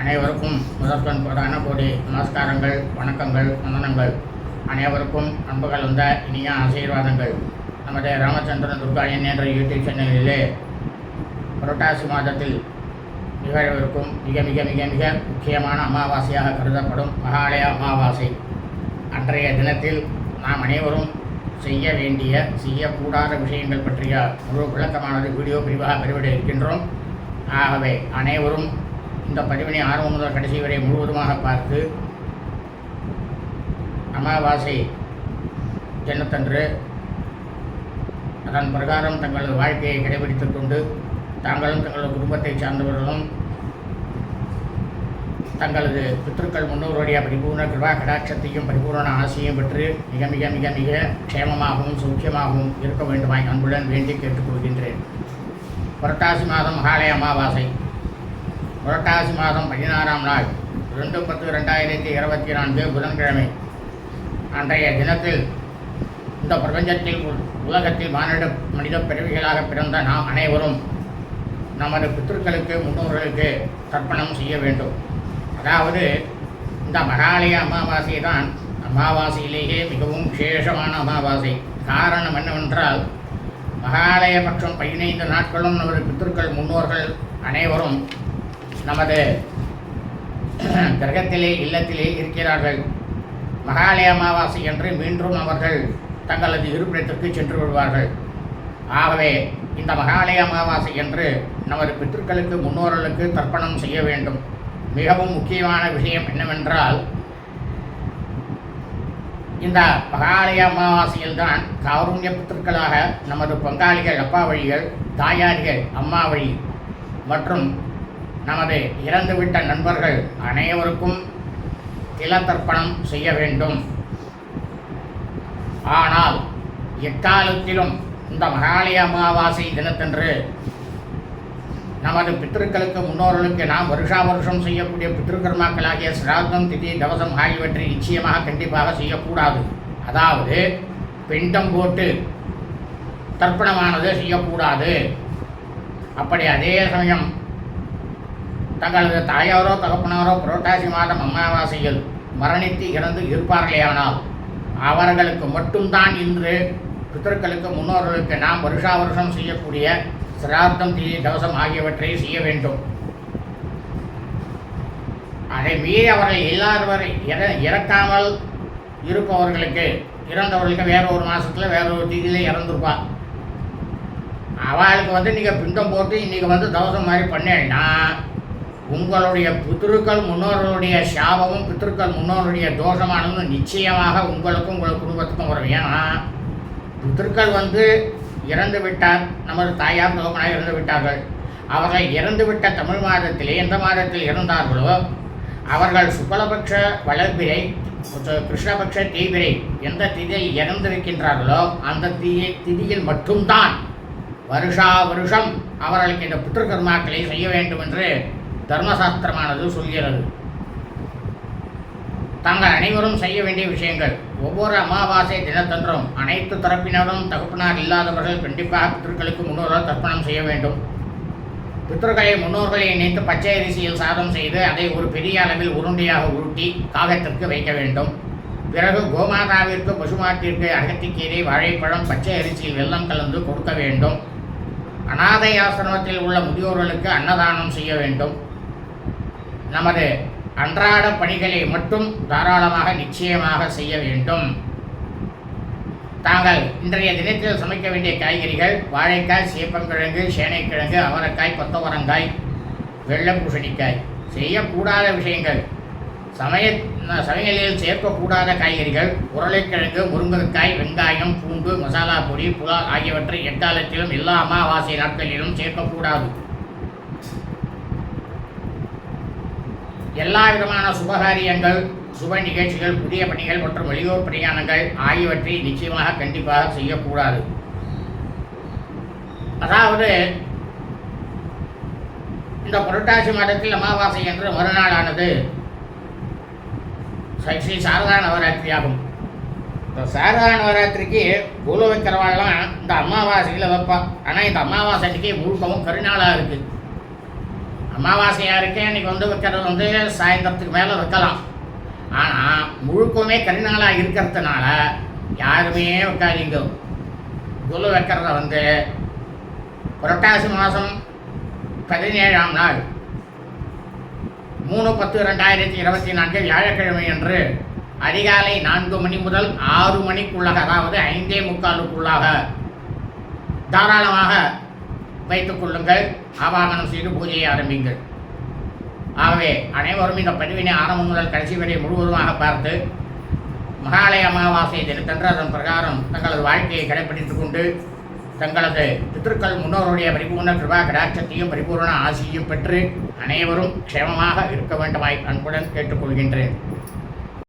அனைவருக்கும் முதற்கண் பிரதான கோடி நமஸ்காரங்கள் வணக்கங்கள் வந்தனங்கள். அனைவருக்கும் அன்பு கலந்த இனிய ஆசீர்வாதங்கள். நமது ராமச்சந்திரன் துர்காயன் என்ற யூடியூப் சேனலிலே புரட்டாசி மாதத்தில் நிகழவிருக்கும் மிக மிக மிக மிக முக்கியமான அமாவாசையாக கருதப்படும் மகாலய அமாவாசை. அன்றைய தினத்தில் நாம் அனைவரும் செய்ய வேண்டிய செய்யக்கூடாத விஷயங்கள் பற்றிய முழு விளக்கமானது வீடியோ பிரிவாக பெறுவிட இருக்கின்றோம். ஆகவே அனைவரும் இந்த பதிவினை ஆரம்பம் முதல் கடைசி வரை முழுவதுமாக பார்த்து அமாவாசை தினத்தன்று அதன் பிரகாரம் தங்களது வாழ்க்கையை கடைபிடித்துக் கொண்டு தாங்களும் தங்களது குடும்பத்தை சார்ந்தவர்களும் தங்களது பித்திருக்கள் முன்னோருடைய பரிபூர்ண கிருபா கடாட்சத்தையும் பரிபூர்ண ஆசையும் பெற்று மிக மிக மிக மிக க்ஷேமமாகவும் சௌக்கியமாகவும் இருக்க வேண்டுமாய் அன்புடன் வேண்டி கேட்டுக்கொள்கின்றேன். புரட்டாசி மாதம் மகாலய அமாவாசை. புரட்டாசி மாதம் பதினாறாம் நாள் ரெண்டு பத்து ரெண்டாயிரத்தி இருபத்தி நான்கு புதன்கிழமை. அன்றைய தினத்தில் இந்த பிரபஞ்சத்தில் உலகத்தில் மானிட மனித பிறவிகளாக பிறந்த நாம் அனைவரும் நமது பித்திருக்களுக்கு முன்னோர்களுக்கு தர்ப்பணம் செய்ய வேண்டும். அதாவது இந்த மகாலய அமாவாசை தான் அமாவாசையிலேயே மிகவும் விசேஷமான அமாவாசை. காரணம் என்னவென்றால் மகாலய பட்சம் பதினைந்து நாட்களும் நமது பித்திருக்கள் முன்னோர்கள் அனைவரும் நமது கிரகத்திலே இல்லத்திலே இருக்கிறார்கள். மகாலய அமாவாசை என்று மீண்டும் அவர்கள் தங்களது இருப்பிடத்திற்கு சென்று விடுவார்கள். ஆகவே இந்த மகாலய அமாவாசை என்று நமது பித்திருக்களுக்கு முன்னோர்களுக்கு தர்ப்பணம் செய்ய வேண்டும். மிகவும் முக்கியமான விஷயம் என்னவென்றால் இந்த மகாலய அமாவாசையில்தான் காருண்ய நமது பங்காளிகள் அப்பா வழிகள் தாயாரிகள் அம்மா வழி மற்றும் நமது இறந்துவிட்ட நண்பர்கள் அனைவருக்கும் திலத்தர்ப்பணம் செய்ய வேண்டும். ஆனால் எக்காலத்திலும் இந்த மகாலய அமாவாசை தினத்தன்று நமது பித்திருக்களுக்கு முன்னோர்களுக்கு நாம் வருஷா வருஷம் செய்யக்கூடிய பித்திருக்கர்மாக்களாகிய சிராத்தம் திதி தவசம் ஆகியவற்றை நிச்சயமாக கண்டிப்பாக செய்யக்கூடாது. அதாவது பிண்டம் போட்டு தர்ப்பணமானது செய்யக்கூடாது. அப்படி அதே சமயம் தங்களது தாயாரோ தகப்பனாரோ புரட்டாசி மாதம் அமாவாசையில் மரணித்து இறந்து இருப்பார்களேயானால் அவர்களுக்கு மட்டும்தான் இன்று பித்தர்களுக்கு முன்னோர்களுக்கு நாம் வருஷா வருஷம் செய்யக்கூடிய சிரார்த்தம் தீ தவசம் ஆகியவற்றை செய்ய வேண்டும். அதை மீறி அவர்கள் இல்லாதவரை இற இறக்காமல் இருப்பவர்களுக்கு இறந்தவர்களுக்கு வேற ஒரு மாதத்தில் வேற ஒரு தீதியிலே இறந்துருப்பா அவளுக்கு வந்து நீங்கள் பிண்டம் போட்டு இன்றைக்கி வந்து தவசம் மாதிரி பண்ணேன்னா உங்களுடைய பித்ருக்கள் முன்னோர்களுடைய சாபமும் பித்ருக்கள் முன்னோருடைய தோஷமானது நிச்சயமாக உங்களுக்கும் உங்கள் குடும்பத்துக்கும் வரும். ஏன்னா பித்ருக்கள் வந்து இறந்து விட்டார். நமது தாயார் தோகனாக இறந்து விட்டார்கள். அவர்கள் இறந்துவிட்ட தமிழ் மாதத்திலே எந்த மாதத்தில் இறந்தார்களோ அவர்கள் சுக்லபக்ஷ வளர்பிறை கிருஷ்ணபக்ஷ தீபிரை எந்த திதியில் இறந்திருக்கின்றார்களோ அந்த தீ திதியில் மட்டும்தான் வருஷா வருஷம் அவர்களுக்கு இந்த புத்திரகர்மாக்களை செய்ய வேண்டும் என்று தர்மசாஸ்திரமானது சொல்கிறது. தாங்கள் அனைவரும் செய்ய வேண்டிய விஷயங்கள். ஒவ்வொரு அமாவாசை தினத்தன்றும் அனைத்து தரப்பினரும் தகுப்பினார் இல்லாதவர்கள் கண்டிப்பாக பித்தர்களுக்கு முன்னோர்கள் தர்ப்பணம் செய்ய வேண்டும். பித்தர்களை முன்னோர்களை இணைத்து பச்சை அரிசியில் சாதம் செய்து அதை ஒரு பெரிய அளவில் உருண்டையாக உருட்டி காகத்திற்கு வைக்க வேண்டும். பிறகு கோமாதாவிற்கு பசுமாட்டிற்கு அகத்திக்கீரை வாழைப்பழம் பச்சை அரிசியில் வெள்ளம் கலந்து கொடுக்க வேண்டும். அனாதை ஆசிரமத்தில் உள்ள முதியோர்களுக்கு அன்னதானம் செய்ய வேண்டும். நமது அன்றாட பணிகளை மட்டும் தாராளமாக நிச்சயமாக செய்ய வேண்டும். தாங்கள் இன்றைய தினத்தில் சமைக்க வேண்டிய காய்கறிகள் வாழைக்காய் சேப்பங்கிழங்கு சேனைக்கிழங்கு அவரைக்காய் கொத்தவரங்காய் வெள்ளை பூசணிக்காய் செய்யக்கூடாத விஷயங்கள். சமய சமையலில் சேர்க்கக்கூடாத காய்கறிகள் உருளைக்கிழங்கு முருங்கைக்காய் வெங்காயம் பூண்டு மசாலா பொடி புலால் ஆகியவற்றை எக்காலத்திலும் எல்லா அமாவாசை நாட்களிலும் சேர்க்கக்கூடாது. எல்லா விதமான சுபகாரியங்கள் சுப நிகழ்ச்சிகள் புதிய பணிகள் மற்றும் வெளியூர் பிரயாணங்கள் ஆகியவற்றை நிச்சயமாக கண்டிப்பாக செய்யக்கூடாது. அதாவது இந்த புரட்டாசி மாதத்தில் அமாவாசை என்று மறுநாளானது. ஸ்ரீ ஸ்ரீ சாரதா நவராத்திரி ஆகும். இந்த சாரதா நவராத்திரிக்கு பூல வைக்கிறவாள்லாம் இந்த அமாவாசையில் வைப்பா. ஆனால் இந்த அமாவாசைக்கு முழுக்கவும் கருநாளாக இருக்குது அமாவாசையாக இருக்கேன் இன்றைக்கி வந்து வைக்கிறது வந்து சாயந்தரத்துக்கு மேலே வைக்கலாம். ஆனால் முழுக்கமே கரிநாளாக இருக்கிறதுனால யாருமே வைக்காதீங்க. குலு வைக்கிறத வந்து புரட்டாசி மாதம் பதினேழாம் நாள் மூணு பத்து ரெண்டாயிரத்தி இருபத்தி நான்கு வியாழக்கிழமை அன்று அதிகாலை நான்கு மணி முதல் ஆறு மணிக்குள்ளாக அதாவது ஐந்தே முக்காலுக்குள்ளாக தாராளமாக வைத்துக் கொள்ளுங்கள். ஆவாகனம் செய்து பூஜையை ஆரம்பிங்கள் ஆகவே அனைவரும் இந்த பதிவினை ஆரம்பம் முதல் கடைசி வரை முழுவதுமாக பார்த்து மகாலய அமாவாசை தினத்தன்று அதன் பிரகாரம் தங்களது வாழ்க்கையை கடைபிடித்துக் கொண்டு தங்களது பித்திருக்கள் முன்னோருடைய பரிபூர்ண கிருபா கடாட்சத்தையும் பரிபூர்ண ஆசியையும் பெற்று அனைவரும் க்ஷேமமாக இருக்க வேண்டுமாய் அன்புடன் கேட்டுக்கொள்கின்றேன்.